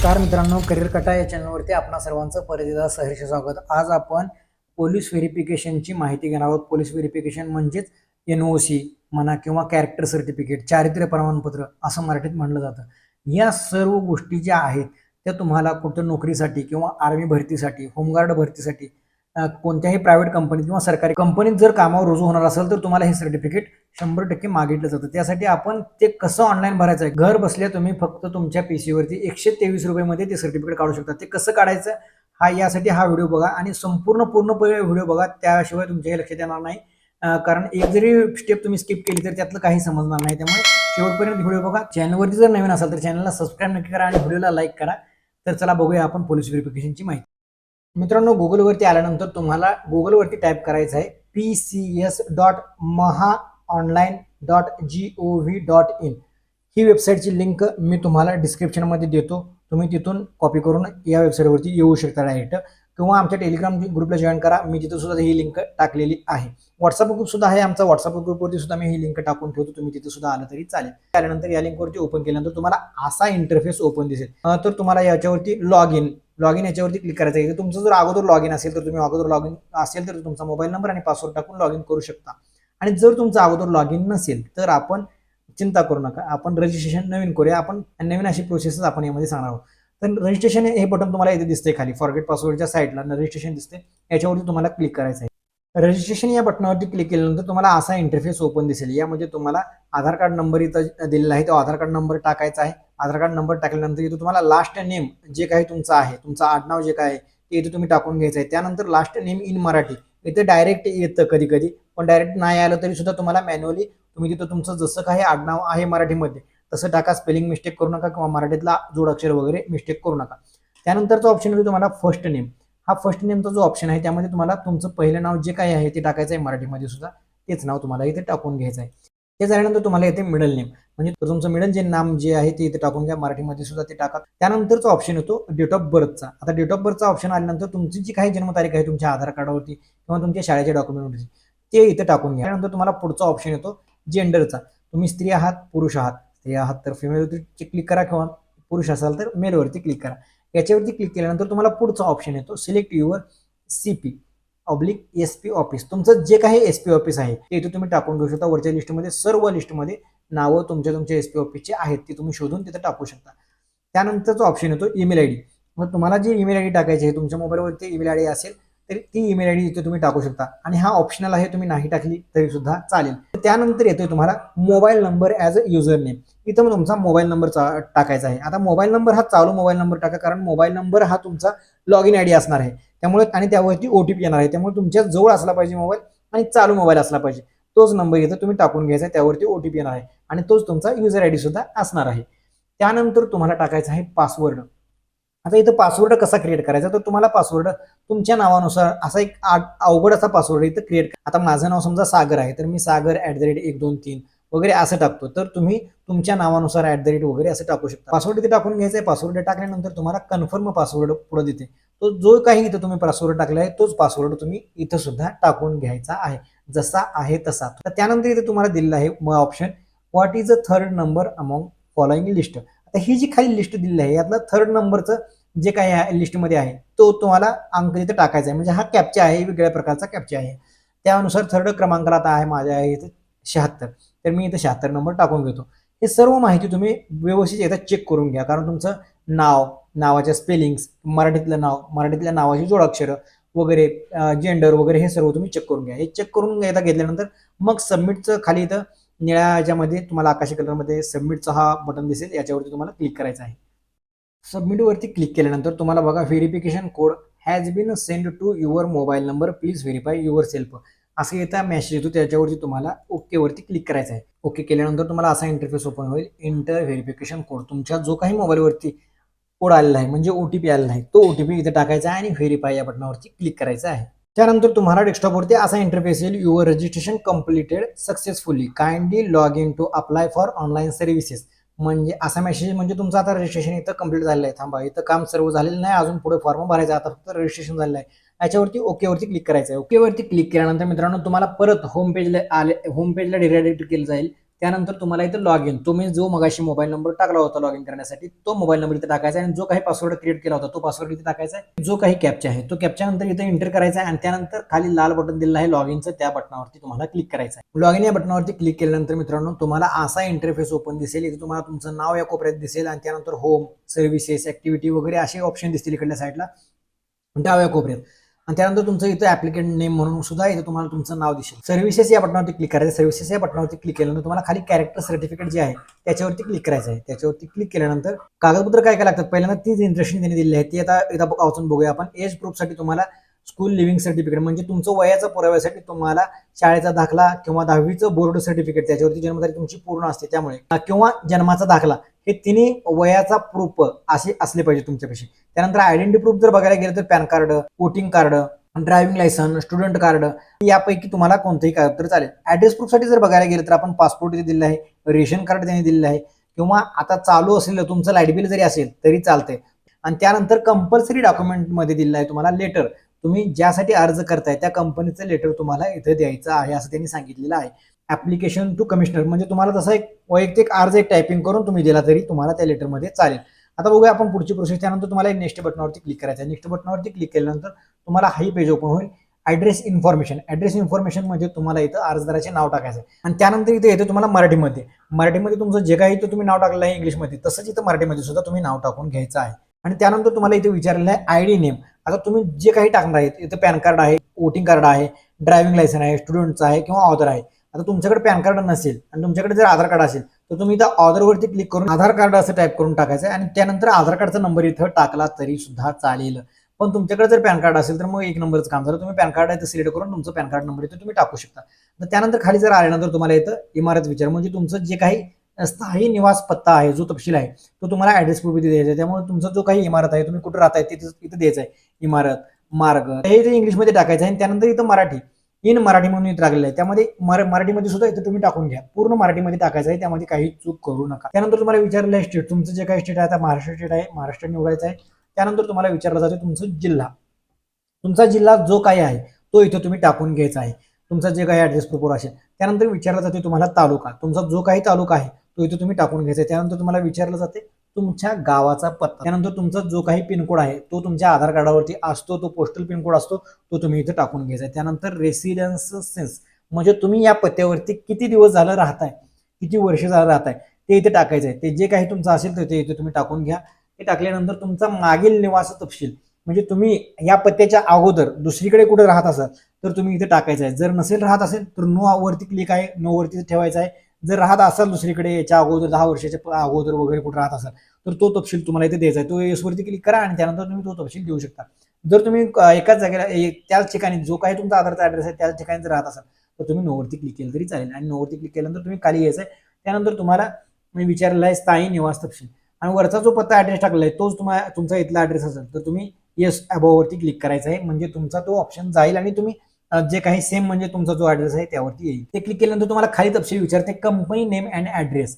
नमस्कार मित्रांनो करिअर कटा या चॅनलवरती आपणा सर्वांचं परत एकदा सहर्ष स्वागत. आज आपण पोलीस व्हेरिफिकेशनची माहिती घेणार आहोत. पोलीस व्हेरिफिकेशन म्हणजेच एन ओ सी म्हणा किंवा कॅरेक्टर सर्टिफिकेट चारित्र्य प्रमाणपत्र असं मराठीत म्हणलं जातं. या सर्व गोष्टी ज्या आहेत त्या तुम्हाला कुठं नोकरीसाठी किंवा आर्मी भरतीसाठी होमगार्ड भरतीसाठी कोणत्याही प्रायव्हेट कंपनीत किंवा सरकारी कंपनीत जर कामावर रुजू होणार असेल तर तुम्हाला हे सर्टिफिकेट शंभर टक्के मागितलं जातं. त्यासाठी आपण ते कसं ऑनलाईन भरायचं आहे? घर बसल्या तुम्ही फक्त तुमच्या पीसीवरती एकशे तेवीस रुपयेमध्ये ते सर्टिफिकेट काढू शकता. ते कसं काढायचं? हा यासाठी हा व्हिडिओ बघा आणि संपूर्ण पूर्णपणे व्हिडिओ बघा. त्याशिवाय तुमच्या लक्षात येणार नाही. कारण एक जरी स्टेप तुम्ही स्किप केली तर त्यातलं काही समजणार नाही. त्यामुळे शेवटपर्यंत व्हिडिओ बघा. चॅनलवरती जर नवीन असाल तर चॅनलला सबस्क्राईब नक्की करा आणि व्हिडिओला लाईक करा. तर चला बघूया आपण पोलीस व्हेरिफिकेशनची माहिती. मित्रांनो गुगलवरती आल्यानंतर तुम्हाला गुगलवरती टाईप करायचं आहे P C S dot Maha online dot G O V dot in. ही वेबसाईटची लिंक मी तुम्हाला डिस्क्रिप्शनमध्ये देतो. तुम्ही तिथून कॉपी करून या वेबसाईटवरती येऊ शकता डायरेक्ट. किंवा आमच्या टेलिग्राम ग्रुपला जॉईन करा. मी तिथं सुद्धा ही लिंक टाकलेली आहे. व्हॉट्सअप ग्रुप सुद्धा आहे आमचा. व्हॉट्सअप ग्रुपवरती सुद्धा मी ही लिंक टाकून ठेवतो. तुम्ही तिथे सुद्धा आलं तरी चालेल. त्यानंतर या लिंकवरती ओपन केल्यानंतर तुम्हाला असा इंटरफेस ओपन दिसेल. तर तुम्हाला याच्यावरती लॉग इन लॉग इन याच्यावरती क्लिक करायचं आहे. तुमचं जर अगोदर लॉग इन असेल तर तुम्ही अगोदर लॉग इन असेल तर तुमचा मोबाईल नंबर आणि पासवर्ड टाकून लॉग इन करू शकता. आणि जर तुमचं अगोदर लॉग इन नसेल तर आपण चिंता करू नका. आपण रजिस्ट्रेशन नवीन करूया. आपण नवीन अशी प्रोसेसच आपण यामध्ये सांगणार आहोत. तर रजिस्ट्रेशन हे बटन तुम्हाला इथे दिसते खाली. फॉरगेट पासवर्डच्या साईडला रजिस्ट्रेशन दिसते याच्यावरती तुम्हाला क्लिक करायचं आहे. रजिस्ट्रेशन या बटनावरती क्लिक केल्यानंतर तुम्हाला असा इंटरफेस ओपन दिसेल. यामध्ये तुम्हाला आधार कार्ड नंबर इथं दिलेला आहे. तो आधार कार्ड नंबर टाकायचा आहे. आधार कार्ड नंबर टाकल्यानंतर इथं तुम्हाला लास्ट नेम जे काही तुमचं आहे तुमचं आडनाव जे काय आहे ते इथं तुम्ही टाकून घ्यायचं आहे. त्यानंतर लास्ट नेम इन मराठी. इथे डायरेक्ट येतं कधी कधी पण डायरेक्ट नाही आलं तरी सुद्धा तुम्हाला मॅन्युअली तुम्ही तिथं तुमचं जसं काही आडनाव आहे मराठीमध्ये तसं टाका. स्पेलिंग मिस्टेक करू नका किंवा मराठीतला जोडाक्षर वगैरे मिस्टेक करू नका. त्यानंतरचा ऑप्शन येतो तुम्हाला फर्स्ट नेम हा फर्स्ट नेमचा जो ऑप्शन आहे त्यामध्ये तुम्हाला तुमचं पहिलं नाव जे काही आहे ते टाकायचं आहे मराठीमध्ये सुद्धा. तेच नाव तुम्हाला इथे टाकून घ्यायचं आहे. ते झाल्यानंतर तुम्हाला इथे मिडल नेम म्हणजे तुमचं मिडल जे नाम जे आहे ते इथे टाकून घ्या. मराठीमध्ये सुद्धा ते टाका. त्यानंतरचा ऑप्शन येतो डेट ऑफ बर्थचा आता डेट ऑफ बर्थचा ऑप्शन आल्यानंतर तुमची जी काही जन्मतारीख आहे तुमच्या आधार कार्डावरती किंवा तुमच्या शाळेच्या डॉक्युमेंटवरती ते इथे टाकून घ्या. त्यानंतर तुम्हाला पुढचा ऑप्शन येतो जेंडरचा तुम्ही स्त्री आहात पुरुष आहात. स्त्री आहात तर फिमेलवरती क्लिक करा किंवा पुरुष असाल तर मेलवरती क्लिक करा. याच्यावरती क्लिक केल्यानंतर तुम्हाला पुढचा ऑप्शन येतो. Select your C P oblique S P office तुमचं जे काही एस पी ऑफिस आहे ते इथं तुम्ही टाकून घेऊ शकता. वरच्या लिस्टमध्ये सर्व लिस्टमध्ये नावं तुमच्या तुमच्या एस पी ऑफिसचे आहेत ते तुम्ही शोधून तिथे टाकू शकता. त्यानंतरचा ऑप्शन येतो ईमेल आय डी मग तुम्हाला जी ईमेल आय डी टाकायची आहे तुमच्या मोबाईलवरती ईमेल आय डी असेल तर ती ईमेल आय डी इथे तुम्ही टाकू शकता. आणि हा ऑप्शनल आहे तुम्ही नाही टाकली तरी सुद्धा चालेल. त्यानंतर येतोय तुम्हाला mobile number as a user name इथं मग तुमचा मोबाईल नंबर टाकायचा आहे. आता मोबाईल नंबर हा चालू मोबाईल नंबर टाका कारण मोबाईल नंबर हा तुमचा लॉग इन आय डी असणार आहे. त्यामुळे आणि त्यावरती ओ टी पी येणार आहे. त्यामुळे तुमच्या जवळ असला पाहिजे मोबाईल आणि चालू मोबाईल असला पाहिजे. तोच नंबर इथं तुम्ही टाकून घ्यायचा आहे. त्यावरती ओ टी पी येणार आहे. आणि तोच तुमचा युजर आय डी सुद्धा असणार आहे. त्यानंतर तुम्हाला टाकायचा आहे पासवर्ड आता इथं पासवर्ड कसा क्रिएट करायचा? तर तुम्हाला पासवर्ड तुमच्या नावानुसार असा एक अवघड असा पासवर्ड इथं क्रिएट आता माझं नाव समजा सागर आहे तर मी सागर ॲट द रेट एक दोन तीन वगैरे असं टाकतो. तर तुम्ही तुमच्या नावानुसार ॲट द रेट वगैरे असं टाकू शकता. पासवर्ड इथे टाकून घ्यायचा आहे. पासवर्ड टाकल्यानंतर तुम्हाला कन्फर्म पासवर्ड पुढे देते. तो जो काही इथं तुम्ही पासवर्ड टाकला आहे तोच पासवर्ड तुम्ही इथं सुद्धा टाकून घ्यायचा आहे. जसा आहे तसा. तर त्यानंतर इथे तुम्हाला दिलेला आहे option what is a third number among following list आता ही जी खाली लिस्ट दिलेली आहे यातलं थर्ड नंबरचं जे काही आहे लिस्टमध्ये आहे तो तुम्हाला अंक तिथे टाकायचा आहे. म्हणजे हा कॅप्चा आहे वेगळ्या प्रकारचा कॅप्चा आहे. त्यानुसार थर्ड क्रमांकाला आता आहे माझ्या आहे इथे शहात्तर. तर मी इथं शहात्तर नंबर टाकून घेतो. हे सर्व माहिती तुम्ही व्यवस्थित एकदा चेक करून घ्या. कारण तुमचं नाव नावाच्या स्पेलिंग्स मराठीतलं नाव मराठीतल्या नावाची जोडाक्षरं वगैरे जेंडर वगैरे हे सर्व तुम्ही चेक करून घ्या. हे चेक करून एकदा घेतल्यानंतर मग सबमिटचं खाली इथं निळ्या याच्यामध्ये तुम्हाला आकाशी कलरमध्ये सबमिटचा हा बटन दिसेल याच्यावरती तुम्हाला क्लिक करायचं आहे. सबमिटवरती क्लिक केल्यानंतर तुम्हाला बघा verification code has been send to your mobile number please verify yourself असं येता मेसेज येतो त्याच्यावरती तुम्हाला ओकेवरती क्लिक करायचं आहे. ओके केल्यानंतर तुम्हाला असा इंटरफेस ओपन होईल. इंटर व्हेरिफिकेशन कोड तुमच्या जो काही मोबाईलवरती कोड आलेला आहे म्हणजे ओ टी पी आलेला आहे तो ओ टी पी इथे टाकायचा आहे आणि व्हेरीफाय या बटनावरती क्लिक करायचं आहे. त्यानंतर तुम्हाला डेस्कटॉपवरती असा इंटरफेस येईल. Your registration completed successfully kindly log in to apply for online services म्हणजे असा मेसेज म्हणजे तुमचं आता रजिस्ट्रेशन इथं कंप्लीट झालेलं आहे. थांबा इथं काम सर्व झालेलं नाही. अजून पुढे फॉर्म भरायचा आता फक्त रजिस्ट्रेशन झालेलं आहे. याच्यावरती ओकेवरती क्लिक करायचं आहे. ओकेवरती क्लिक केल्यानंतर मित्रांनो तुम्हाला परत होम पेजला आले होम पेजला डिरेक्ट केलं जाईल. त्यानंतर तुम्हाला इथं लॉग इन तुम्ही जो मगाशी मोबाईल नंबर टाकला होता लॉग इन करण्यासाठी तो मोबाईल नंबर इथे टाकायचा आहे आणि जो काही पासवर्ड क्रिएट केला होता तो पासवर्ड इथे टाकायचा आहे. जो काही कॅप्चा आहे तो कॅपच्या नंतर इथे एंटर करायचा आहे आणि त्यानंतर खाली लाल बटन दिलेलं आहे लॉग इनचं त्या बटनावरती तुम्हाला क्लिक करायचं आहे. लॉग इन या बटनावरती क्लिक केल्यानंतर मित्रांनो तुम्हाला असा इंटरफेस ओपन दिसेल. इथे तुम्हाला तुमचं नाव या कोपऱ्यात दिसेल आणि त्यानंतर होम सर्व्हिसेस ऍक्टिव्हिटी वगैरे असे ऑप्शन दिसतील इकडल्या साईडला डाव्या कोपऱ्यात. आणि त्यानंतर तुमचं इथं ऍप्लिकेंट नेम म्हणून सुद्धा इथं तुम्हाला तुमचं नाव दिसेल. सर्व्हिसेस या बटनावरती क्लिक करायचं. सर्व्हिसेस या बटनावरती क्लिक केल्यानंतर तुम्हाला खाली कॅरेक्टर सर्टिफिकेट जे आहे त्याच्यावरती क्लिक करायचं आहे. त्याच्यावरती क्लिक केल्यानंतर कागदपत्र काय काय लागतात? पहिल्यांदा तीच इंटरेस्टिंग त्यांनी दिली आहे. ती आता इथं वाचून बघूया आपण. एज प्रूफसाठी तुम्हाला स्कूल लिव्हिंग सर्टिफिकेट म्हणजे तुमचं वयाचा पुराव्यासाठी तुम्हाला शाळेचा दाखला किंवा दहावीचं बोर्ड सर्टिफिकेट त्याच्यावरती जन्मतारीख तुमची पूर्ण असते त्यामुळे. किंवा जन्माचा दाखला हे तिन्ही वयाचा प्रूफ असे असले पाहिजे तुमच्यापाशी. त्यानंतर आयडेंटिटी प्रूफ जर बघायला गेलं तर PAN card voting card driving licence student card यापैकी तुम्हाला कोणतंही कागदपत्र चालेल. ऍड्रेस प्रूफसाठी जर बघायला गेलं तर आपण पासपोर्ट इथे दिलेलं आहे रेशन कार्ड त्यांनी दिलेलं आहे किंवा आता चालू असलेलं तुमचं लाइट बिल जरी असेल तरी चालतंय. आणि त्यानंतर कंपल्सरी डॉक्युमेंटमध्ये दिलेलं आहे तुम्हाला लेटर तुम्ही ज्यासाठी अर्ज करताय त्या कंपनीचं लेटर तुम्हाला इथं द्यायचं आहे असं त्यांनी सांगितलेलं आहे. ऍप्लिकेशन टू कमिशनर म्हणजे तुम्हाला तसा एक वैयक्तिक अर्ज एक टायपिंग करून तुम्ही दिला तरी तुम्हाला त्या लेटरमध्ये चालेल. आता बघूया आपण पुढची प्रोसेस त्यानंतर तुम्हाला नेक्स्ट बटनावरती क्लिक करायचं आहे. नेक्स्ट बटनावरती क्लिक केल्यानंतर तुम्हाला हाही पेज ओपन होईल. ॲड्रेस इन्फॉर्मेशन ॲड्रेस इन्फॉर्मेशन म्हणजे तुम्हाला इथं अर्जदाराचे नाव टाकायचं आहे. आणि त्यानंतर इथे येतं तुम्हाला मराठीमध्ये. मराठीमध्ये तुमचं जे काही तुम्ही नाव टाकलेलं आहे इंग्लिशमध्ये तसंच इथं मराठीमध्ये सुद्धा तुम्ही नाव टाकून घ्यायचं आहे. आणि त्यानंतर तुम्हाला इथे विचारलेलं आहे आय डी नेम आता तुम्ही जे काही टाकणार आहेत इथं पॅन कार्ड आहे वोटिंग कार्ड आहे ड्रायव्हिंग लायसन आहे स्टुडंटचं आहे किंवा ऑदर आहे. आता तुमच्याकडे पॅन कार्ड नसेल आणि तुमच्याकडे जर आधार कार्ड असेल तर तुम्ही इथं ऑर्डरवरती क्लिक करून आधार कार्ड असं टाईप करून टाकायचं आहे आणि त्यानंतर आधार कार्डचा नंबर इथं टाकला तरी सुद्धा चालेल. पण तुमच्याकडे जर पॅन कार्ड असेल तर मग एक नंबरचं काम झालं. तुम्ही पॅन कार्ड आहे सिलेक्ट करून तुमचं पॅन कार्ड नंबर इथं तुम्ही टाकू शकता. तर त्यानंतर खाली जर आल्यानंतर तुम्हाला इथं इमारत विचार म्हणजे तुमचं जे काही स्थायी निवास पत्ता आहे जो तपशील आहे तो तुम्हाला ऍड्रेस प्रूफ इथे द्यायचा आहे. त्यामुळे तुमचा जो काही इमारत आहे तुम्ही कुठं राहताय तिथे इथे द्यायचं आहे. इमारत मार्ग. हे इथे इंग्लिशमध्ये टाकायचं आहे आणि त्यानंतर इथं मराठी. इन मराठी म्हणून इथं लागलेलं आहे. त्यामध्ये मर मराठीमध्ये सुद्धा इथं तुम्ही टाकून घ्या. पूर्ण मराठीमध्ये टाकायचं आहे. त्यामध्ये काही चूक करू नका. त्यानंतर तुम्हाला विचारलेलं आहे स्टेट तुमचं जे काही स्टेट आहे आता महाराष्ट्र स्टेट आहे. महाराष्ट्र निवडायचं आहे. त्यानंतर तुम्हाला विचारलं जातं तुमचं जिल्हा. तुमचा जिल्हा जो काही आहे तो इथं तुम्ही टाकून घ्यायचा आहे. तुमचा जे काही ॲड्रेस प्रूफ असेल त्यानंतर विचारलं जाते तुम्हाला तालुका. तुमचा जो काही तालुका आहे तो इथे तुम्ही टाकून घ्यायचा आहे. त्यानंतर तुम्हाला विचारलं जाते तुमच्या गावाचा पत्ता. त्यानंतर तुमचा जो काही पिनकोड आहे तो तुमच्या आधार कार्डावरती असतो तो पोस्टल पिनकोड असतो तो तुम्ही इथं टाकून घ्यायचा आहे. त्यानंतर रेसिडेन्स सेन्स म्हणजे तुम्ही या पत्त्यावरती किती दिवस झालं राहताय किती वर्ष झालं राहताय ते इथे टाकायचं आहे. ते जे काही तुमचं असेल तर ते इथे तुम्ही टाकून घ्या. ते टाकल्यानंतर तुमचा मागील निवास तपशील. म्हणजे तुम्ही या पत्त्याच्या अगोदर दुसरीकडे कुठे राहत असाल तर तुम्ही इथे टाकायचं आहे. जर नसेल राहत असेल तर नो वरती क्लिक आहे नो वरती ठेवायचा आहे. जर राहत असाल दुसरीकडे याच्या अगोदर दहा वर्षाच्या अगोदर वगैरे कुठे राहत असाल तर तो तपशील तुम्हाला इथे द्यायचा आहे. तो एसवरती क्लिक करा आणि त्यानंतर तुम्ही तो तपशील देऊ शकता. जर तुम्ही एकाच जागेला ए- त्याच ठिकाणी जो काही तुमचा आधारचा ऍड्रेस आहे त्याच ठिकाणी जर राहत असाल तर तुम्ही नोवरती क्लिक केलं तरी चालेल. आणि नोवरती क्लिक केल्यानंतर तुम्ही खाली यायचं आहे. त्यानंतर तुम्हाला मी विचारलेला आहे स्थायी निवास तपशील. आणि वरचा जो पत्ता ऍड्रेस टाकलेला आहे तोच तुम्हाला तुमचा इथला ऍड्रेस असेल तर तुम्ही येस वरती क्लिक करायचा आहे. म्हणजे तुमचा तो ऑप्शन जाईल आणि तुम्ही जे काही सेम म्हणजे तुमचा जो ऍड्रेस आहे त्यावरती येईल. ते क्लिक केल्यानंतर तुम्हाला खाली तपशील विचारते कंपनी नेम अँड ऍड्रेस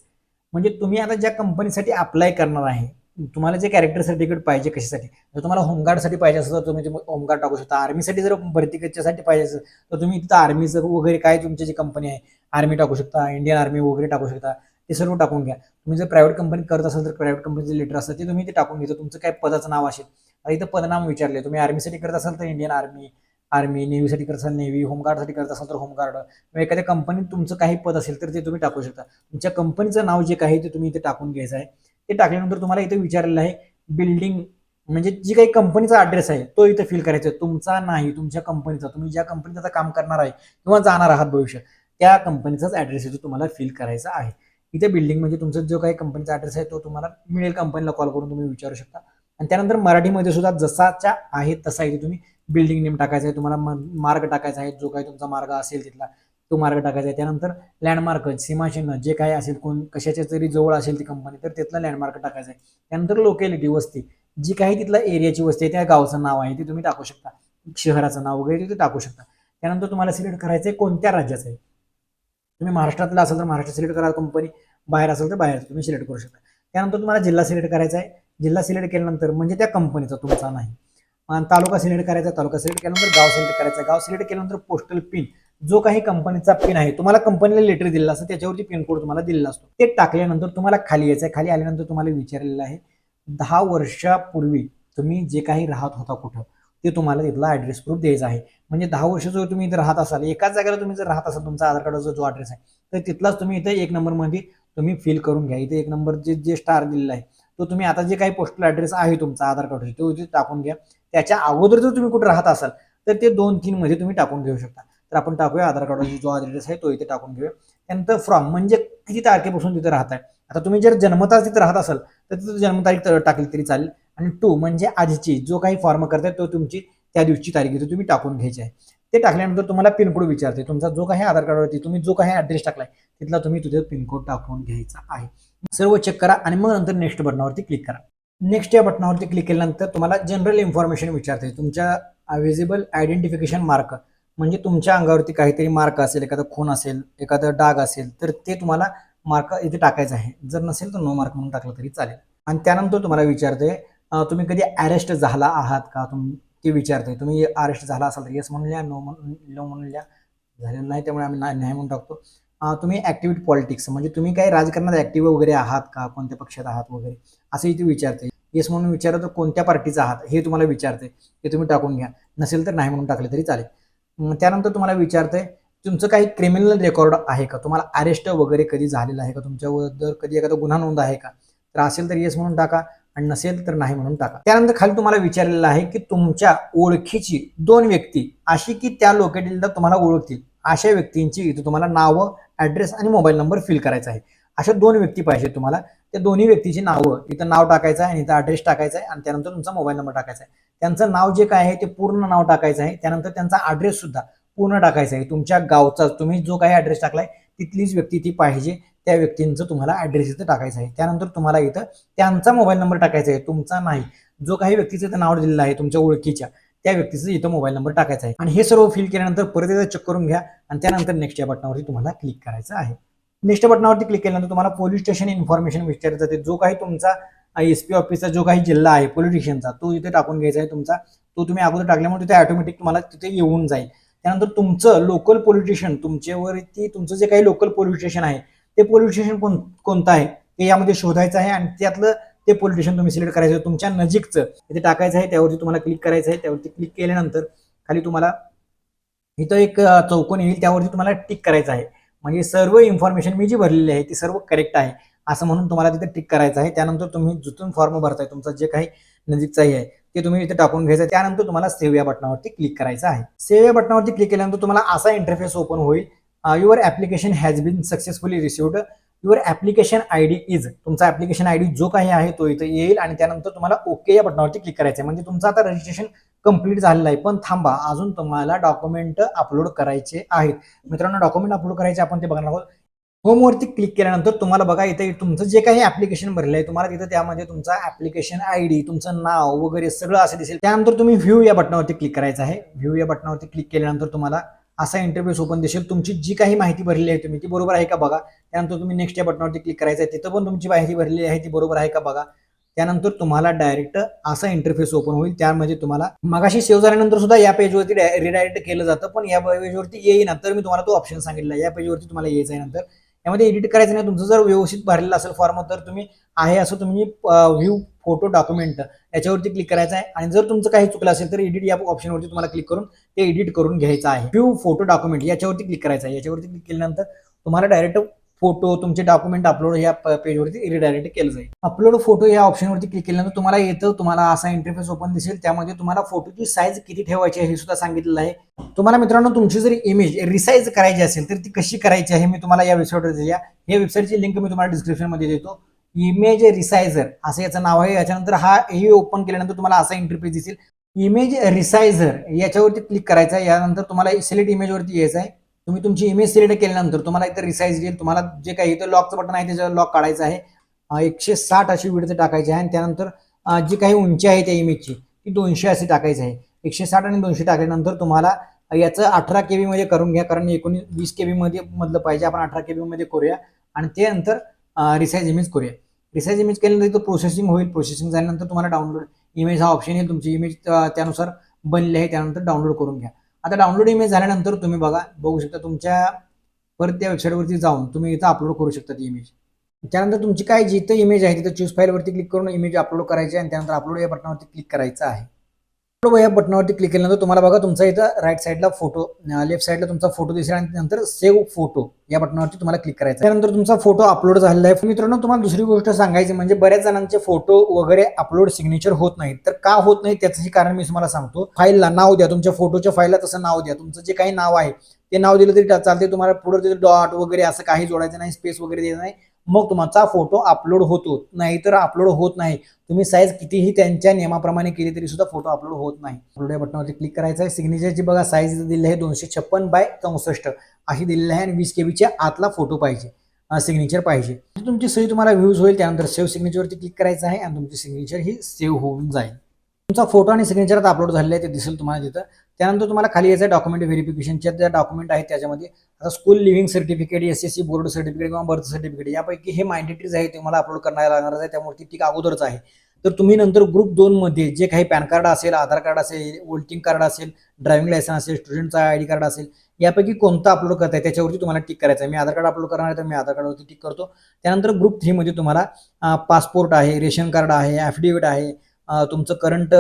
म्हणजे तुम्ही आता ज्या कंपनीसाठी अप्लाय करणार आहे तुम्हाला जे कॅरेक्टर सर्टिफिकेट पाहिजे कशासाठी? जर तुम्हाला होमगार्डसाठी पाहिजे असेल तर तुम्ही होमगार्ड टाकू शकता. आर्मीसाठी जर भरती कच्च्यासाठी पाहिजे असेल तर तुम्ही तिथं आर्मीचं वगैरे काय तुमची जी कंपनी आहे आर्मी टाकू शकता इंडियन आर्मी वगैरे टाकू शकता ते सर्व टाकून घ्या. तुम्ही जर प्रायव्हेट कंपनी करत असाल तर प्रायव्हेट कंपनीचे लेटर असतात ते तुम्ही ते टाकून घ्यायचं तुमचं काय पदाचं नाव असेल इथं पदनाम विचारले तुम्ही आर्मीसाठी करत असाल तर इंडियन आर्मी आर्मी नेव्हीसाठी करत असाल नेव्ही होमगार्डसाठी करत असाल तर होमगार्ड किंवा एखाद्या कंपनीत तुमचं काही पद असेल तर ते तुम्ही टाकू शकता. तुमच्या कंपनीचं नाव जे काही ते तुम्ही इथे टाकून घ्यायचं आहे. ते टाकल्यानंतर तुम्हाला इथे विचारलेलं आहे बिल्डिंग म्हणजे जी काही कंपनीचा ॲड्रेस आहे तो इथे फिल करायचा आहे. तुमचा नाही तुमच्या कंपनीचा तुम्ही ज्या कंपनीत आता काम करणार आहे किंवा जाणार आहात भविष्य त्या कंपनीचाच ॲड्रेस इथे तुम्हाला फिल करायचा आहे. इथे बिल्डिंग म्हणजे तुमचा जो काही कंपनीचा ॲड्रेस आहे तो तुम्हाला मिळेल कंपनीला कॉल करून तुम्ही विचारू शकता. आणि त्यानंतर मराठीमध्ये सुद्धा जसाच्या आहे तसा इथे तुम्ही बिल्डिंग नेम टाकायचा आहे तुम्हाला मार्ग टाकायचा आहे जो काही तुमचा मार्ग असेल तिथला तो मार्ग टाकायचा आहे. त्यानंतर लँडमार्क सीमाचिन्ह जे काही असेल कोण कशाच्या तरी जवळ असेल ती कंपनी तर तिथला लँडमार्क टाकायचा आहे. त्यानंतर लोकॅलिटी वस्ती जी काही तिथला एरियाची वस्ती आहे त्या गावचं नाव आहे ते तुम्ही टाकू शकता. शहराचं नाव वगैरे ते टाकू शकता. त्यानंतर तुम्हाला सिलेक्ट करायचं आहे कोणत्या राज्याचं आहे. तुम्ही महाराष्ट्रातला असाल तर महाराष्ट्र सिलेक्ट करा कंपनी बाहेर असेल तर बाहेर तुम्ही सिलेक्ट करू शकता. त्यानंतर तुम्हाला जिल्हा सिलेक्ट करायचा आहे. जिल्हा सिलेक्ट केल्यानंतर म्हणजे त्या कंपनीचा तुमचा नाही. तालुका सिलेक्ट करायचा तालुका सिलेक्ट केल्यानंतर गाव सिलेक्ट करायचा. गाव सिलेक्ट केल्यानंतर पोस्टल पिन जो काही कंपनीचा पिन आहे तुम्हाला कंपनीला लेटर दिलेला असतो त्याच्यावरती पिन कोड तुम्हाला दिलेला असतो. ते टाकल्यानंतर तुम्हाला खाली यायचं आहे. खाली आल्यानंतर तुम्हाला विचारलेलं आहे दहा वर्षापूर्वी तुम्ही जे काही राहत होता कुठं ते तुम्हाला तिथला ॲड्रेस प्रूफ द्यायचा आहे. म्हणजे दहा वर्ष जर तुम्ही इथे राहत असाल एकाच जागेला तुम्ही जर राहत असाल तुमचा आधार कार्डचा जो ॲड्रेस आहे तर तिथलाच तुम्ही इथे एक नंबरमध्ये तुम्ही फिल करून घ्या. इथे एक नंबर जे जे स्टार दिलेला आहे तो तुम्ही आता जे काही पोस्टल ॲड्रेस आहे तुमचा आधार कार्ड तो इथे टाकून घ्या. त्याच्या अगोदर जर तुम्ही कुठे राहत असाल तर ते दोन तीन मध्ये तुम्ही टाकून घेऊ शकता. तर आपण टाकूया आधार कार्डाची जो ॲड्रेस आहे तो इथे टाकून घेऊया. त्यानंतर फ्रॉम म्हणजे किती तारखेपासून तिथे राहत आहे आता तुम्ही जर जन्मताच तिथे राहत असाल तर तिथं जन्मतारीख टाकली तरी चालेल. आणि टू म्हणजे आजची जो काही फॉर्म करताय तो तुमची त्या दिवशी तारीख इथे तुम्ही टाकून घ्यायची आहे. ते टाकल्यानंतर तुम्हाला पिनकोड विचारते. तुमचा जो काही आधार कार्डवरती तुम्ही जो काही ॲड्रेस टाकलाय तिथला तुम्ही तुझे पिनकोड टाकून घ्यायचा आहे. सर्व चेक करा आणि मग नंतर नेक्स्ट बटनावरती क्लिक करा. नेक्स्ट या बटनावरती क्लिक केल्यानंतर तुम्हाला जनरल इन्फॉर्मेशन विचारते. तुमच्या विजिबल आयडेंटिफिकेशन मार्क म्हणजे तुमच्या अंगावरती काहीतरी मार्क असेल एखादा खून असेल एखादं डाग असेल तर ते तुम्हाला मार्क इथे टाकायचं आहे. जर नसेल तर नो मार्क म्हणून टाकलं तरी चालेल. आणि त्यानंतर तुम्हाला विचारते तुम्ही कधी अरेस्ट झाला आहात का? तुम ते विचारते. तुम्ही अरेस्ट झाला असाल तर येस म्हणून लिहा नो म्हणून नो म्हणून लिहा. झालेलं नाही त्यामुळे आम्ही नाही नाही म्हणून टाकतो. तुम्ही ॲक्टिव्हिटी पॉलिटिक्स म्हणजे तुम्ही काही राजकारणात ॲक्टिव्ह वगैरे आहात का? कोणत्या पक्षात आहात वगैरे? असं इथे विचारते. येस म्हणून विचारलं तर कोणत्या पार्टीचा आहात? हे तुम्हाला विचारते. ते तुम्ही टाकून घ्या. नसेल तर नाही म्हणून टाकले तरी चालेल. त्यानंतर तुम्हाला विचारते तुमचं काही क्रिमिनल रेकॉर्ड आहे का? तुम्हाला अरेस्ट वगैरे कधी झालेलं आहे का? तुमच्यावर कधी एखादा गुन्हा नोंद आहे का? तर असेल तर येस म्हणून टाका आणि नसेल तर नाही म्हणून टाका. त्यानंतर खाली तुम्हाला विचारलेलं आहे की तुमच्या ओळखीची दोन व्यक्ती अशी की त्या लोकेटीला तुम्हाला ओळखतील. अशा व्यक्तींची इथं तुम्हाला नावं ॲड्रेस आणि मोबाईल नंबर फिल करायचा आहे. अशा दोन व्यक्ती पाहिजे तुम्हाला. त्या दोन्ही व्यक्तीची नावं इथं नाव टाकायचं आहे आणि इथं ॲड्रेस टाकायचा आहे आणि त्यानंतर तुमचा मोबाईल नंबर टाकायचा आहे. त्यांचं नाव जे काय आहे ते पूर्ण नाव टाकायचं आहे. त्यानंतर त्यांचा ॲड्रेस सुद्धा पूर्ण टाकायचा आहे. तुमच्या गावचा तुम्ही जो काही ॲड्रेस टाकलाय तिथलीच व्यक्ती ती पाहिजे. त्या व्यक्तींचं तुम्हाला ॲड्रेस इथं टाकायचं आहे. त्यानंतर तुम्हाला इथं त्यांचा मोबाईल नंबर टाकायचा आहे. तुमचा नाही. जो काही व्यक्तीचं नाव दिलेलं आहे तुमच्या ओळखीच्या त्या व्यक्तीचं इथं मोबाईल नंबर टाकायचा आहे. आणि हे सर्व फिल केल्यानंतर परत एकदा चेक करून घ्या आणि त्यानंतर नेक्स्ट या बटनावरती तुम्हाला क्लिक करायचं आहे. नेक्स्ट बटनावरती क्लिक केल्यानंतर तुम्हाला पोलीस स्टेशन इन्फॉर्मेशन विचारलं जाते. जो काही तुमचा एस पी ऑफिसचा जो काही जिल्हा आहे पोलीस स्टेशनचा तो इथे टाकून घ्यायचा आहे तुमचा. तो तुम्ही अगोदर टाकल्यामुळे तिथे ऑटोमॅटिक तुम्हाला तिथे येऊन जाईल. त्यानंतर तुमचं लोकल पोलीस स्टेशन तुमच्यावरती तुमचं जे काही लोकल पोलीस स्टेशन आहे ते पोलीस स्टेशन कोण कोणतं आहे? ते यामध्ये शोधायचं आहे आणि त्यातलं ते पोलीस स्टेशन तुम्ही सिलेक्ट करायचं आहे. तुमच्या नजीकचं इथे टाकायचं आहे त्यावरती तुम्हाला क्लिक करायचं आहे त्यावरती क्लिक केल्यानंतर खाली तुम्हाला इथं एक चौकोन येईल त्यावरती तुम्हाला टिक करायचं आहे. म्हणजे सर्व इन्फॉर्मेशन मी जी भरलेली आहे ती सर्व करेक्ट आहे. असं म्हणून तुम्हाला तिथे टिक करायचं आहे. त्यानंतर तुम्ही जिथून फॉर्म भरताय तुमचा जे काही नजीकचाही आहे ते तुम्ही इथे टाकून घ्यायचं आहे. त्यानंतर तुम्हाला सेव्ह या बटनावरती क्लिक करायचं आहे. सेव्ह या बटनावरती क्लिक केल्यानंतर तुम्हाला असा इंटरफेस ओपन होईल. Your application has been successfully received your application I D is तुमचा ॲप्लिकेशन आय डी जो काही आहे तो इथं येईल आणि त्यानंतर तुम्हाला ओके या बटनावरती क्लिक करायचं आहे म्हणजे तुमचं आता रजिस्ट्रेशन कंप्लीट झालेलं आहे. पण थांबा अजून तुम्हाला डॉक्युमेंट अपलोड करायचे आहेत. मित्रांनो डॉक्युमेंट अपलोड करायचे आपण ते बघणार आहोत. होमवरती क्लिक केल्यानंतर तुम्हाला बघा इथे तुमचं जे काही ऍप्लिकेशन भरलं आहे तुम्हाला तिथं त्यामध्ये तुमचा ऍप्लिकेशन आय डी तुमचं नाव वगैरे सगळं असं दिसेल. त्यानंतर तुम्ही व्ह्यू या बटनावरती क्लिक करायचं आहे. व्ह्यू या बटनावरती क्लिक केल्यानंतर तुम्हाला असा इंटरव्ह्यूस ओपन दिसेल. तुमची जी काही माहिती भरलेली आहे तुम्ही ती बरोबर आहे का बघा? त्यानंतर तुम्ही नेक्स्ट या बटनावरती क्लिक करायचं आहे तिथं पण तुमची माहिती भरलेली आहे ती बरोबर आहे का बघा? त्यानंतर तुम्हाला डायरेक्ट असा इंटरफेस ओपन होईल त्यामध्ये तुम्हाला मगाशी सेव्ह झाल्यानंतर सुद्धा या पेजवरती रिडायरेक्ट केलं जातं पण या पेजवरती येईना. तर मी तुम्हाला तो ऑप्शन सांगितला. या पेजवरती तुम्हाला यायचं आहे नंतर. यामध्ये एडिट करायचं नाही. तुमचं जर व्यवस्थित भरलेलं असेल फॉर्म तर तुम्ही आहे असं तुम्ही व्ह्यू फोटो डॉक्युमेंट याच्यावरती क्लिक करायचं आहे. आणि जर तुमचं काही चुकलं असेल तर एडिट या ऑप्शनवरती तुम्हाला क्लिक करून ते एडिट करून घ्यायचं आहे. व्ह्यू फोटो डॉक्युमेंट याच्यावरती क्लिक करायचं आहे. याच्यावरती क्लिक केल्यानंतर तुम्हाला डायरेक्ट फोटो तुमचे डॉक्युमेंट अपलोड या पेजवरती रिडायरेक्ट केलं जाईल. अपलोड फोटो या ऑप्शनवरती क्लिक केल्यानंतर तुम्हाला येतं तुम्हाला असा इंटरफेस ओपन दिसेल. त्यामध्ये तुम्हाला फोटोची साईज किती ठेवायची आहे हे सुद्धा सांगितलेलं आहे. तुम्हाला मित्रांनो तुमची जर इमेज रिसाईज करायची असेल तर ती कशी करायची आहे मी तुम्हाला या वेबसाईटवर दिली या वेबसाईटची लिंक मी तुम्हाला डिस्क्रिप्शनमध्ये देतो. इमेज रिसायझर असं याचं नाव आहे. याच्यानंतर हा हे ओपन केल्यानंतर तुम्हाला असा इंटरफेस दिसेल. इमेज रिसायझर याच्यावरती क्लिक करायचं आहे. यानंतर तुम्हाला सिलेक्ट इमेजवरती यायचं आहे. तुम्ही तुमची इमेज सिलेक्ट केल्यानंतर तुम्हाला इथं रिसाईज येईल. तुम्हाला जे काही इथं लॉकचं बटन आहे त्याच्यावर लॉक काढायचं आहे. एकशे साठ अशी विडथ टाकायची आहे. आणि त्यानंतर जी काही उंची आहे त्या इमेजची ती दोनशे अशी टाकायची आहे. एकशे साठ आणि दोनशे टाकल्यानंतर तुम्हाला याचं अठरा के मध्ये करून घ्या. कारण एकोणीस वीस के मध्ये मधलं पाहिजे. आपण अठरा के मध्ये करूया. आणि त्यानंतर रिसाईज इमेज करूया. रिसाईज इमेज केल्यानंतर तो प्रोसेसिंग होईल. प्रोसेसिंग झाल्यानंतर तुम्हाला डाउनलोड इमेज हा ऑप्शन येईल. तुमची इमेज त्यानुसार बनली आहे. त्यानंतर डाउनलोड करून घ्या. आता डाउनलोड इमेज झाल्यानंतर तुम्ही बघा बघू शकता तुमच्या परत त्या वेबसाईटवरती जाऊन तुम्ही इथं अपलोड करू शकता ती इमेज त्यानंतर तुमची काय जिथं इमेज आहे तिथं चूज फाईलवरती क्लिक करून इमेज अपलोड करायची आहे आणि त्यानंतर अपलोड या बटनावरती क्लिक करायचं आहे. या बटनावरती क्लिक केल्यानंतर तुम्हाला बघा तुमचा इथं राईट साईडला फोटो लेफ्ट साईडला तुमचा फोटो दिसेल आणि नंतर सेव्ह फोटो या बटनावरती तुम्हाला क्लिक करायचं त्यानंतर तुमचा फोटो अपलोड झालेला आहे. मित्रांनो तुम्हाला दुसरी गोष्ट सांगायची म्हणजे बऱ्याच जणांचे फोटो वगैरे अपलोड सिग्नेचर होत नाहीत. तर का होत नाही त्याचंही कारण मी तुम्हाला सांगतो. फाईलला नाव द्या. तुमच्या फोटोच्या फाईलला तसं नाव द्या. तुमचं जे काही नाव आहे ते नाव दिलं तरी चालते. तुम्हाला पुढे तिथे डॉट वगैरे असं काही जोडायचं नाही स्पेस वगैरे द्यायचं नाही. मग तुमचा फोटो अपलोड होतो. नाहीतर अपलोड होत नाही. तुम्ही साईज कितीही त्यांच्या नियमाप्रमाणे केली तरी सुद्धा फोटो अपलोड होत नाही. अपलोड या बटनावरती क्लिक करायचं आहे सिग्नेचरची बघा साईज दिली आहे दोनशे छप्पन बाय चौसष्ट. अशी दिलेली आहे आणि वीस के बीच्या आतला फोटो पाहिजे. सिग्नेचर पाहिजे. तुमची सही तुम्हाला व्ह्यूज होईल. त्यानंतर सेव्ह सिग्नेचरवरती क्लिक करायचं आहे आणि तुमची सिग्नेचर ही सेव्ह होऊन जाईल. तुमचा फोटो आणि सिग्नेचर आता अपलोड झालेला आहे ते दिसेल तुम्हाला तिथं. त्यानंतर तुम्हाला खाली यायचं डॉक्युमेंट व्हेरिफिकेशनच्या ज्या डॉक्युमेंट आहेत त्याच्यामध्ये आता school leaving certificate S S C board certificate किंवा बर्थ सर्टिफिकेट यापैकी हे माइंडेटरीज आहे तुम्हाला अपलोड करायला लागणार आहे. त्यामुळे ती ठीक अगोदरच आहे. तर तुम्ही नंतर ग्रुप दोनमध्ये जे काही पॅन कार्ड असेल आधार कार्ड असेल वोल्टिंग कार्ड असेल ड्रायव्हिंग लायसन्स असेल स्टुडंटचा आय डी कार्ड असेल यापैकी कोणतं अपलोड करताय त्याच्यावरती तुम्हाला टिक करायचं आहे. मी आधार कार्ड अपलोड करणार आहे तर मी आधार कार्डवरती टिक करतो. त्यानंतर ग्रुप थ्रीमध्ये तुम्हाला पासपोर्ट आहे रेशन कार्ड आहे ॲफिडेविट आहे तुमचं करंट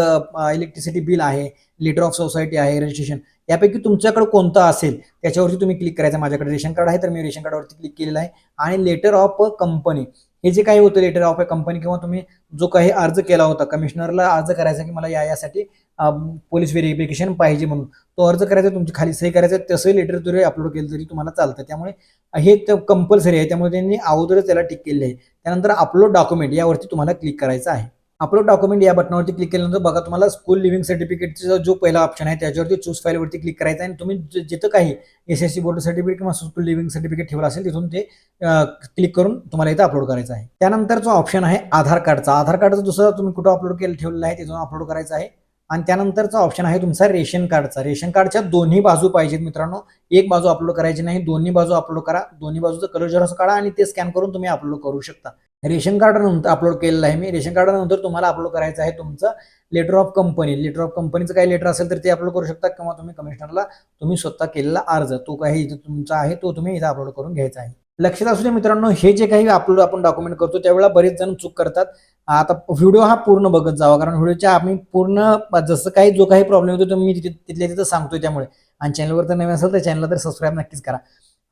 इलेक्ट्रिसिटी बिल आहे लेटर ऑफ सोसायटी आहे रजिस्ट्रेशन यापैकी तुमच्याकडे कोणतं असेल त्याच्यावरती तुम्ही क्लिक करायचं. माझ्याकडे रेशन कार्ड आहे तर मी रेशन कार्डवरती क्लिक केलेलं आहे. आणि लेटर ऑफ कंपनी हे जे काही होतं लेटर ऑफ अ कंपनी किंवा तुम्ही जो काही अर्ज केला होता कमिशनरला अर्ज करायचा की मला या यासाठी पोलीस व्हेरिफिकेशन पाहिजे म्हणून. तो अर्ज करायचा तुमची खाली सही करायचं तसंही लेटर जरी अपलोड केलं तरी तुम्हाला चालतं. त्यामुळे हे कंपल्सरी आहे. त्यामुळे त्यांनी अगोदरच त्याला टिक केलेलं आहे. त्यानंतर अपलोड डॉक्युमेंट यावरती तुम्हाला क्लिक करायचं आहे. अपलोड डॉक्युमेंट या बटनावरती क्लिक केल्यानंतर बघा तुम्हाला स्कूल लिव्हिंग सर्टिफिकेटचा जो पहिला ऑप्शन आहे त्याच्यावरती चूज फाईलवरती क्लिक करायचं आहे. आणि तुम्ही जिथं काही S S C board certificate किंवा स्कूल लिव्हिंग सर्टिफिकेट ठेवलं असेल तिथून ते क्लिक करून तुम्हाला इथं अपलोड करायचं आहे. त्यानंतर जो ऑप्शन आहे आधार कार्डचा आधार कार्डचं दुसरं तुम्ही कुठं अपलोड केलं ठेवलेलं आहे तिथून अपलोड करायचं आहे. आणि त्यानंतरचा ऑप्शन आहे तुमचा रेशन कार्डचा. रेशन कार्डच्या दोन्ही बाजू पाहिजेत मित्रांनो. एक बाजू अपलोड करायची नाही दोन्ही बाजू अपलोड करा. दोन्ही बाजूचं कलर झेरॉक्स काढा आणि ते स्कॅन करून तुम्ही अपलोड करू शकता. रेशन कार्ड नंतर अपलोड केलेलं आहे मी. रेशन कार्डानंतर तुम्हाला अपलोड करायचं आहे तुमचं letter of company letter of कंपनीचं काही लेटर असेल तर ते अपलोड करू शकता किंवा तुम्ही कमिशनरला तुम्ही स्वतः केलेला अर्ज. तो काही इथं तुमचा आहे तो तुम्ही इथं अपलोड करून घ्यायचा आहे. लक्षात असू द्या मित्रांनो हे जे काही अपलोड आपण डॉक्युमेंट करतो त्यावेळेला बरेच जण चूक करतात. आता व्हिडिओ हा पूर्ण बघत जावा कारण व्हिडिओच्या आम्ही पूर्ण जसं काही जो काही प्रॉब्लेम होतो तो मी तिथे तिथल्या तिथं सांगतोय त्यामुळे. आणि चॅनलवर तर नवीन असेल तर चॅनलला तर सबस्क्राईब नक्कीच करा.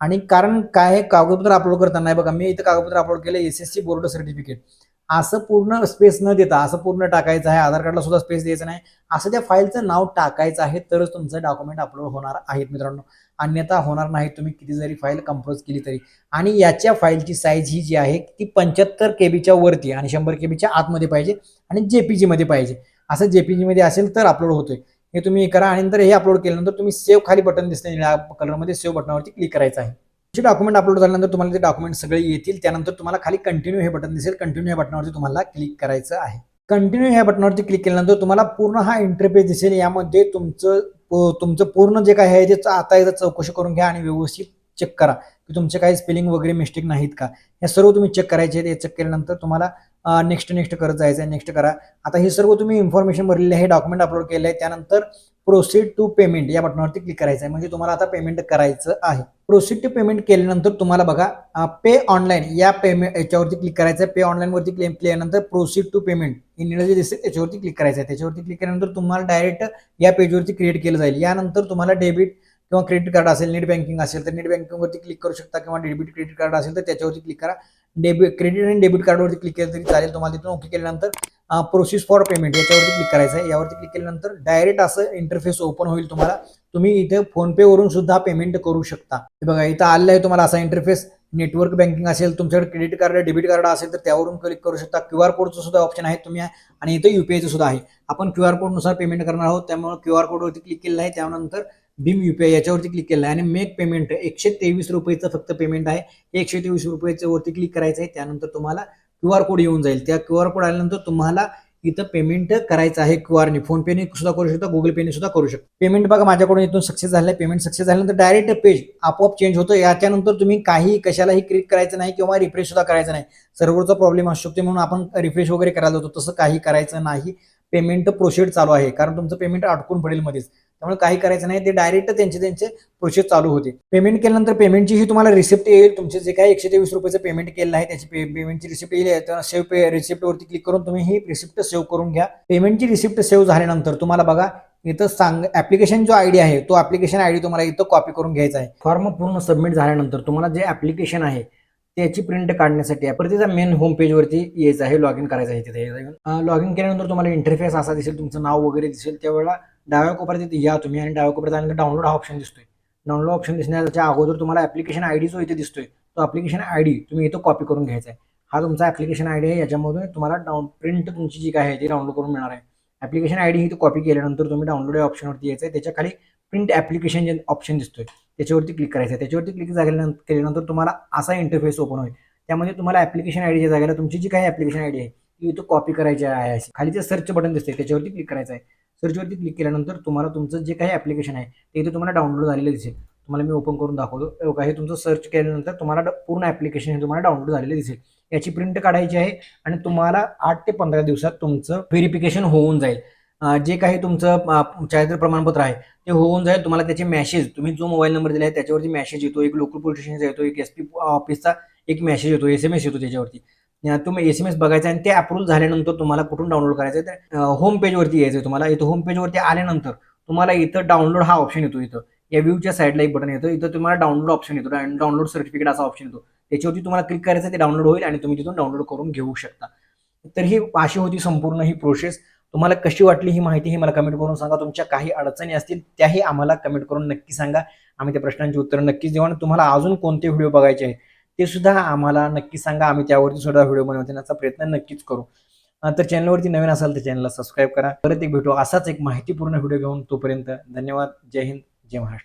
आणि कारण काय आहे, कागदपत्र अपलोड करताना बघा मी इथं कागदपत्र अपलोड केलं S S C board certificate असं पूर्ण स्पेस न देता असं पूर्ण टाकायचं आहे आधार कार्डला सुद्धा स्पेस द्यायचं नाही. असं त्या फाईलचं नाव टाकायचं आहे तरच तुमचं डॉक्युमेंट अपलोड होणार आहेत मित्रांनो. अन्यथा होणार नाही. तुम्ही किती जरी फाईल कंपोज केली तरी. आणि याच्या फाईलची साईज ही जी आहे ती पंच्याहत्तर के बीच्या वरती आणि शंभर के बीच्या आतमध्ये पाहिजे आणि जे पी जीमध्ये पाहिजे. असं जे पी जीमध्ये असेल तर अपलोड होतोय. हे तुम्ही करा आणि नंतर हे अपलोड केल्यानंतर तुम्ही सेव्ह खाली बटन दिसते निळ्या कलरमध्ये सेव्ह बटनावरती क्लिक करायचं आहे. तुमचे डॉक्युमेंट अपलोड झाल्यानंतर तुम्हाला ते डॉक्युमेंट सगळे येतील त्यानंतर तुम्हाला खाली कंटिन्यू हे बटन दिसेल. कंटिन्यू या बटनावरती तुम्हाला क्लिक करायचं आहे. कंटिन्यू ह्या बटनावरती क्लिक केल्यानंतर तुम्हाला पूर्ण हा इंटरफेस दिसेल. यामध्ये तुमचं तुमचं पूर्ण जे काय आहे ते आता एकदा चौकशी करून घ्या आणि व्यवस्थित चेक करा. की तुमचे काही स्पेलिंग वगैरे मिस्टेक नाहीत का? हे सर्व तुम्ही चेक करायचे ते चेक केल्यानंतर तुम्हाला नेक्स्ट नेक्स्ट करत जायचं आहे नेक्स्ट करा. आता हे सर्व तुम्ही इन्फॉर्मेशन भरलेली आहे डॉक्युमेंट अपलोड केलं आहे. त्यानंतर प्रोसीड टू पेमेंट या बटनावरती क्लिक करायचं आहे म्हणजे तुम्हाला आता पेमेंट करायचं आहे. प्रोसीड टू पेमेंट केल्यानंतर तुम्हाला बघा पे ऑनलाईन या पेमेंट याच्यावरती क्लिक करायचं आहे पे ऑनलाईनवरती क्लेम केल्यानंतर प्रोसीड टू पेमेंट हे दिसेल त्याच्यावरती क्लिक करायचं आहे त्याच्यावरती क्लिक केल्यानंतर तुम्हाला डायरेक्ट या पेजवरती क्रिएट केलं जाईल. यानंतर तुम्हाला डेबिट किंवा क्रेडिट कार्ड असेल नेट बँकिंग असेल तर नेट बँकिंगवरती क्लिक करू शकता किंवा डेबिट क्रेडिट कार्ड असेल तर त्याच्यावरती क्लिक करा. डेबिट क्रेडिट आणि डेबिट कार्डवरती क्लिक केलं तरी चालेल. तुम्हाला तिथून ओके केल्यानंतर प्रोसेस फॉर पेमेंट याच्यावरती क्लिक करायचं आहे. यावरती क्लिक केल्यानंतर डायरेक्ट असं इंटरफेस ओपन होईल तुम्हाला. तुम्ही इथे फोनपे वरून सुद्धा पेमेंट करू शकता. हे बघा इथं आलेलं आहे तुम्हाला असा इंटरफेस नेटवर्क बँकिंग असेल तुमच्याकडे क्रेडिट कार्ड डेबिट कार्ड असेल तर त्यावरून क्लिक करू शकता. क्यू आर कोडचं सुद्धा ऑप्शन आहे तुम्ही. आणि इथं युपीआयचं सुद्धा आहे. आपण क्यू आर कोडनुसार पेमेंट करणार आहोत. त्यामुळे क्यू आर कोडवरती क्लिक केलं आहे. त्यानंतर भीम युपीआय याच्यावरती क्लिक केलं आहे. आणि मेक पेमेंट एकशे तेवीस रुपयेचं फक्त पेमेंट आहे. एकशे तेवीस रुपयाच्या वरती क्लिक करायचं आहे. त्यानंतर तुम्हाला क्यू आर कोड येऊन जाईल. त्या क्यू आर कोड आल्यानंतर तुम्हाला इथं पेमेंट करायचं आहे क्यू आरने फोन पेने सुद्धा करू शकता गुगल पेने सुद्धा करू शकता. पेमेंट बघा माझ्याकडून इथून सक्सेस झालं पेमेंट सक्सेस झाल्यानंतर डायरेक्ट पेज आपोआप चेंज होतं. याच्यानंतर तुम्ही काही कशालाही क्लिक करायचं नाही किंवा रिफ्रेश सुद्धा करायचं नाही. सर्व्हरचा प्रॉब्लेम असू शकतो. म्हणून आपण रिफ्रेश वगैरे करायला होतो तसं काही करायचं नाही. पेमेंट प्रोसेस चालू आहे. कारण तुमचं पेमेंट अडकून पडेल मध्येच. त्यामुळे काही करायचं नाही. ते डायरेक्ट त्यांचे त्यांचे प्रोसेस चालू होते. पेमेंट केल्यानंतर पेमेंटची ही तुम्हाला रिसिप्ट येईल. तुमचे जे काही एकशे तेवीस रुपयाचं पेमेंट केलेलं आहे त्याची पेमेंटची रिसिप्ट येईल. तर सेव्ह पे रिसिप्टवरती क्लिक करून तुम्ही ही रिसिप्ट सेव्ह करून घ्या. पेमेंटची रिसिप्ट सेव्ह झाल्यानंतर तुम्हाला बघा इथं सांग ऍप्लिकेशन जो आयडी आहे तो ऍप्लिकेशन आयडी तुम्हाला इथं कॉपी करून घ्यायचा आहे. फॉर्म पूर्ण सबमिट झाल्यानंतर तुम्हाला जे ऍप्लिकेशन आहे त्याची प्रिंट काढण्यासाठी आपण तिचा मेन होम पेजवरती यायचं आहे लॉग इन करायचं आहे तिथे. लॉग इन केल्यानंतर तुम्हाला इंटरफेस असा दिसेल तुमचं नाव वगैरे दिसेल त्यावेळेला डाव्या कोपऱ्यात तिथे या तुम्ही आणि डाव्या कोपऱ्यात आल्यानंतर डाउनलोड हा ऑप्शन दिसतोय. डाउनलोड ऑप्शन दिसण्याच्या अगोदर तुम्हाला ऍप्लिकेशन आयडी जो इथे दिसतोय. तो ऍप्लिकेशन आयडी तुम्ही इथं कॉपी करून घ्यायचा आहे. हा तुमचा ऍप्लिकेशन आयडी आहे याच्यामधून तुम्हाला डाऊन प्रिंट तुमची जी काय आहे ती डाउनलोड करून मिळणार आहे. ऍप्लिकेशन आयडी ही कॉपी केल्यानंतर तुम्ही डाउनलोड या ऑप्शनवरती यायचं आहे. त्याच्याखाली प्रिंट ऍप्लिकेशन जे ऑप्शन दिसतोय. त्याच्यावरती क्लिक करायचं आहे. त्याच्यावरती क्लिक झाल्यानंतर केल्यानंतर तुम्हाला असा इंटरफेस ओपन होईल. त्यामध्ये तुम्हाला ऍप्लिकेशन आयडीच्या जागेला तुमची जी काही ऍप्लिकेशन आयडी आहे ती इथं कॉपी करायची आहे. अशी. खाली जे सर्च बटन दिसते त्याच्यावरती क्लिक करायचं आहे. सर्चवरती क्लिक केल्यानंतर तुम्हाला तुमचं जे काही ॲप्लिकेशन आहे ते इथे तुम्हाला डाउनलोड झालेलं दिसेल. तुम्हाला मी ओपन करून दाखवतो. हे हे तुमचं सर्च केल्यानंतर तुम्हाला पूर्ण ॲप्लिकेशन हे तुम्हाला डाउनलोड झालेलं दिसेल. याची प्रिंट काढायची आहे आणि तुम्हाला आठ ते पंधरा दिवसात तुमचं व्हेरिफिकेशन होऊन जाईल. जे काही तुमचं चारित्र प्रमाणपत्र आहे ते होऊन जाईल. तुम्हाला त्याचे मेसेज तुम्ही जो मोबाईल नंबर दिला आहे त्याच्यावरती मेसेज येतो. एक लोकल पोलीस स्टेशनचा येतो एक एस पी ऑफिसचा एक मेसेज येतो एस एम एस येतो त्याच्यावरती. तुम्ही एस एम एस बघायचा आणि ते अप्रूव्ह झाल्यानंतर तुम्हाला कुठून डाउनलोड करायचं आहे तर होम पेजवरती यायचं आहे तुम्हाला. इथं होम पेजवरती आल्यानंतर तुम्हाला इथं डाउनलोड हा ऑप्शन येतो इथं. या व्ह्यूच्या साईडला एक बटन येतं. इथं तुम्हाला डाउनलोड ऑप्शन येतो. डाउनलोड सर्टिफिकेट असा ऑप्शन येतो. त्याच्यावरती तुम्हाला क्लिक करायचं ते डाउनलोड होईल आणि तुम्ही तिथून डाउनलोड करून घेऊ शकता. तर ही अशी होती संपूर्ण ही प्रोसेस तुम्हाला कशी वाटली ही माहिती ही मला कमेंट करून सांगा. तुमच्या काही अडचणी असतील त्याही आम्हाला कमेंट करून नक्की सांगा. आम्ही त्या प्रश्नांची उत्तरं नक्कीच देऊ. आणि तुम्हाला अजून कोणते व्हिडिओ बघायचे आहेत ते सुद्धा आम्हाला नक्की सांगा. आम्ही त्यावरती सुद्धा व्हिडिओ बनवण्याचा प्रयत्न नक्कीच करू. तर चॅनलवरती नवीन असाल तर चॅनलला सबस्क्राईब करा. परत एक भेटू असाच एक माहितीपूर्ण व्हिडिओ घेऊन तोपर्यंत धन्यवाद. जय हिंद जय महाराष्ट्र.